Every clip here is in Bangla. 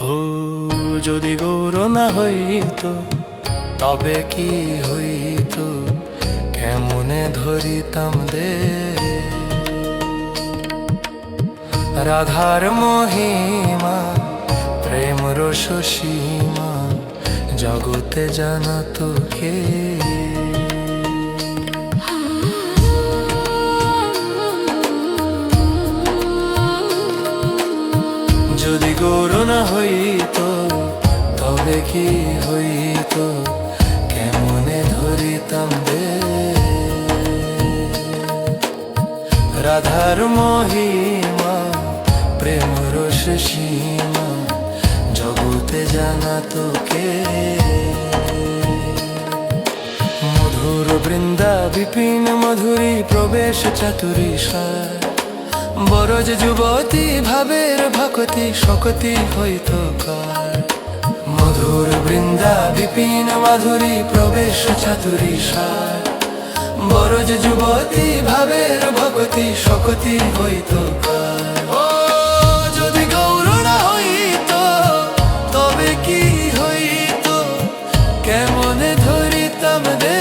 ও, যদি গৌর না হইত, তবে কি হইত? কেমনে ধরিতাম দে রাধার মহিমা, প্রেম রস সীমা, জগতে জানাত কে না হইত, তবে কি হইত? কেমনে ধরিতাম দে রাধার মহিমা, প্রেম রস সীমা, জগতে জানা তোকে। মধুর বৃন্দা, বিপিন মধুরী, প্রবেশ চাতুরী সার। বরজ যুবতী ভাবের ভকতি শকতি হইত কার মধুর বৃন্দা বিপিন মাধুরী প্রবেশ চাতুরী সার। বরজ যুবতী ভাবের ভকতি শকতি হইত কার কেমনে ধরিতাম দে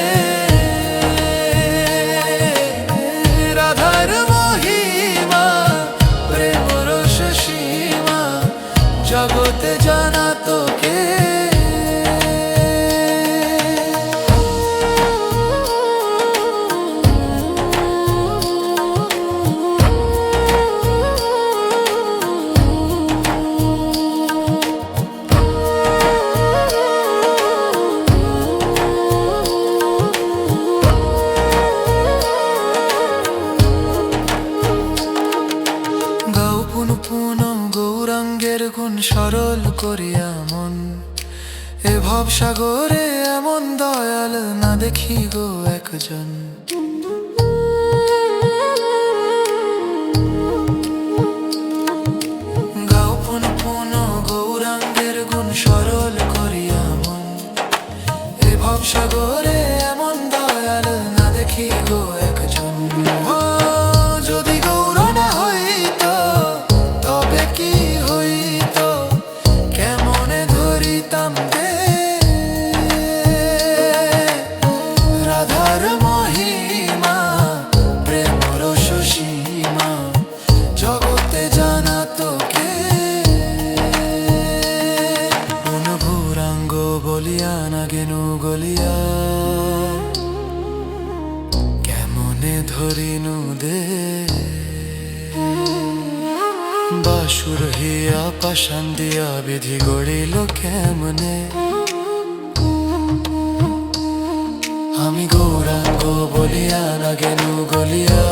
গুণ সরল করিয়া মন এ ভব সাগরে এমন দয়াল না দেখি গো একজন। সরল করিয়া মন এমন দয়াল না দেখি গো বাসুর হিয়া পাশান দিয়া বিধি গড়িল কেমনে? আমি গৌরাঙ্গ বলিয়া না গেনু গলিয়া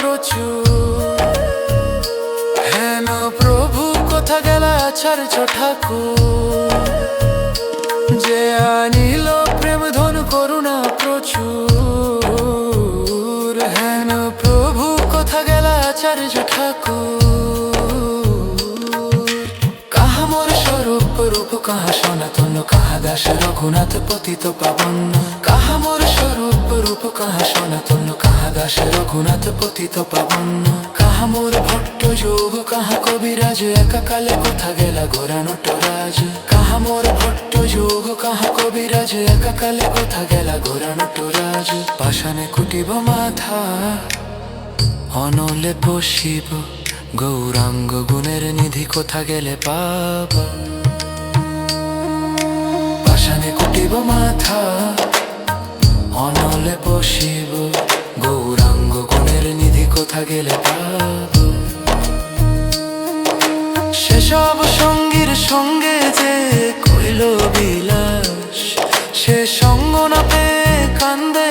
প্রচুর। হেন প্রভু কোথা গেলা ছাড়ছ ঠাকুর? যে আনিল প্রেম ধন করুণা প্রচুর। হেন প্রভু কোথা গেলা আচার্য ঠাকুর? কাহা মোর স্বরূপ, রূপ কাহা সনাতন কাহা দাস রঘুনাথ পতিত পাবন। কাহা মোর স্বরূপ রূপ, কাহা সনাতন, কাহা দাস রঘুনাথ পতিত পাবন। কাহা মোর ভট্ট যোগ, কাহা কবিরাজ, একাকালে কোথা গেলা ঘোরানো রাজ কাহা মোর ভট্ট যোগ, কাহা কবিরাজ, একাকালে কোথা গেলা ঘোরানো রাজ পাশানে কুটিব মাথা, অনলে বসিব গৌরাঙ্গ গুণের নিধি কোথা গেলে পাবা? তুলিব মাথা। অনলে বসিব। গৌরাঙ্গ কোণের নিধি কোথা গেলে পাব? সেসব সঙ্গীর সঙ্গে যে কইল বিলাস, সে সঙ্গ না পেয়ে কান্দে